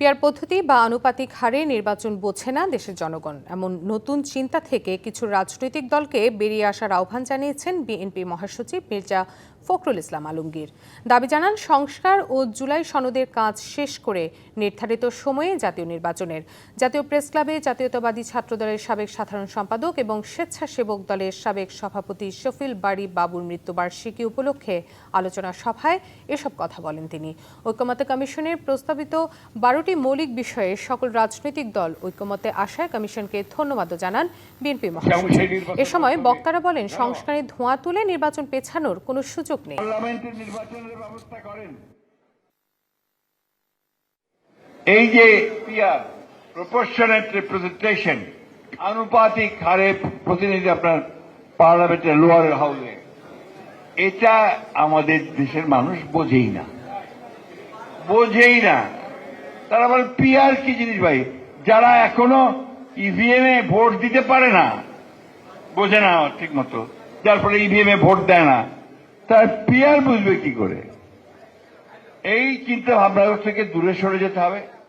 Peer পদ্ধতি বা আনুপাতিক হারে নির্বাচন বোঝে না দেশের জনগণ। এমন নতুন চিন্তা থেকে কিছু রাজনৈতিক দলকে বেরিয়ে আসার আহ্বান জানিয়েছেন বিএনপি মহাসচিব মির্জা ফখরুল ইসলাম আলমগীর। দাবি জানান, সংস্কার ও জুলাই সনদের কাজ শেষ করে নির্ধারিত সময়ে জাতীয় নির্বাচনের। জাতীয় প্রেস ক্লাবে জাতীয়তাবাদী ছাত্রদলের সাবেক সাধারণ সম্পাদক এবং স্বেচ্ছাসেবক দলের সাবেক সভাপতি শফিল বাড়ি বাবুর মৃত্যুবার্ষিকী উপলক্ষে আলোচনা সভায় এসব কথা বলেন তিনি। ঐক্যমত্য কমিশনের প্রস্তাবিত বারোটি মৌলিক বিষয়ে সকল রাজনৈতিক দল ঐক্যমত্যে আসায় কমিশনকে ধন্যবাদও জানান বিএনপি এ সময় বক্তারা বলেন, সংস্কারে ধোঁয়া তুলে নির্বাচন পেছানোর কোনো সুযোগ নেই। এই যে আনুপাতিক হারে প্রতিনিধি আপনার পার্লামেন্টের লোয়ার হাউসে এটা আমাদের দেশের মানুষ বোঝেই না। বোঝেই না। তারা বলে, পিয়ার কি জিনিস ভাই? যারা এখনও ইভিএম এ ভোট দিতে পারে না, বোঝে না ঠিক মতো যার ফলে ইভিএম এ ভোট দেয় না, তার পিয়ার বুঝবে কি করে? এই চিন্তা ভাবনা থেকে দূরে সরে যেতে হবে।